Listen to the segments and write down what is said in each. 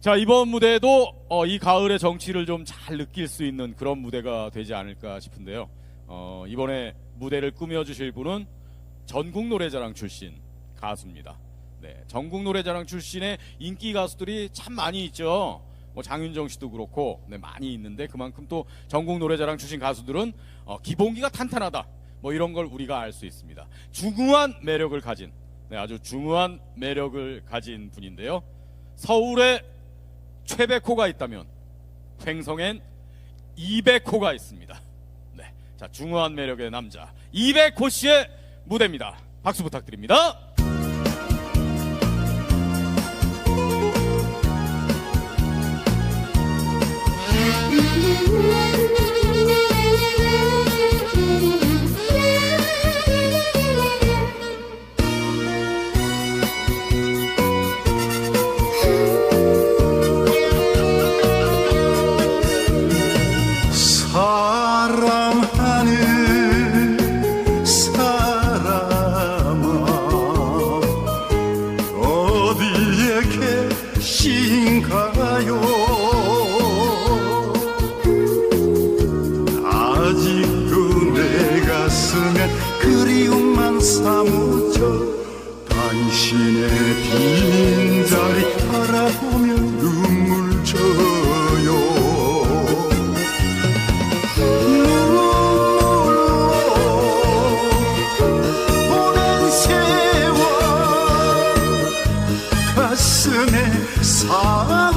자 이번 무대도 어, 이 가을의 정치를 좀 잘 느낄 수 있는 그런 무대가 되지 않을까 싶은데요. 어, 이번에 무대를 꾸며주실 분은 전국 노래자랑 출신 가수입니다. 네, 전국 노래자랑 출신의 인기 가수들이 참 많이 있죠. 뭐 장윤정 씨도 그렇고 네, 많이 있는데 그만큼 또 전국 노래자랑 출신 가수들은 어, 기본기가 탄탄하다. 뭐 이런 걸 우리가 알 수 있습니다. 중후한 매력을 가진 네, 아주 중후한 매력을 가진 분인데요. 서울에 최백호가 있다면 횡성엔 이백호가 있습니다. 네, 자 중후한 매력의 남자 이백호 씨의 무대입니다. 박수 부탁드립니다. 계신가요. 아직도 내 가슴에 그리움만 사무쳐 당신의 빈자 가슴에 사무쳐도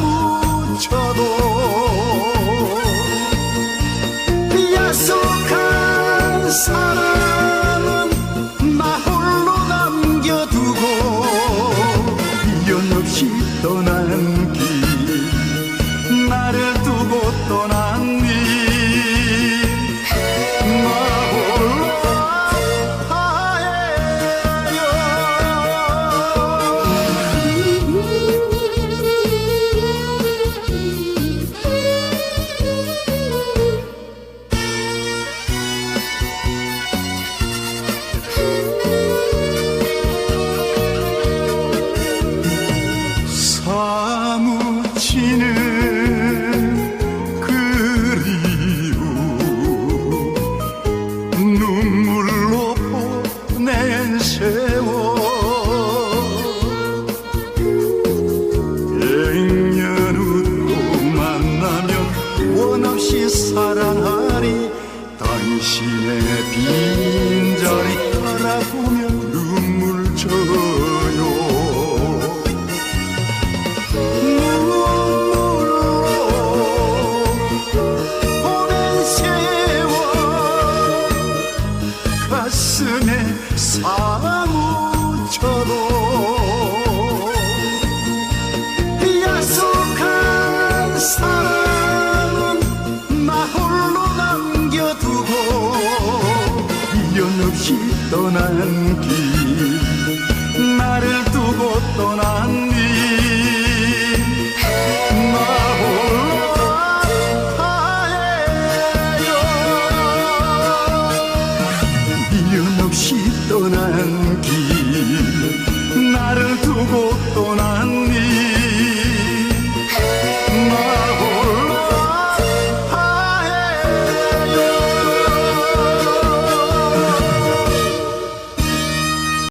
약속한 당신의 빈자리 바라보며 눈물 져요. 오랜 세월 가슴에 사 donan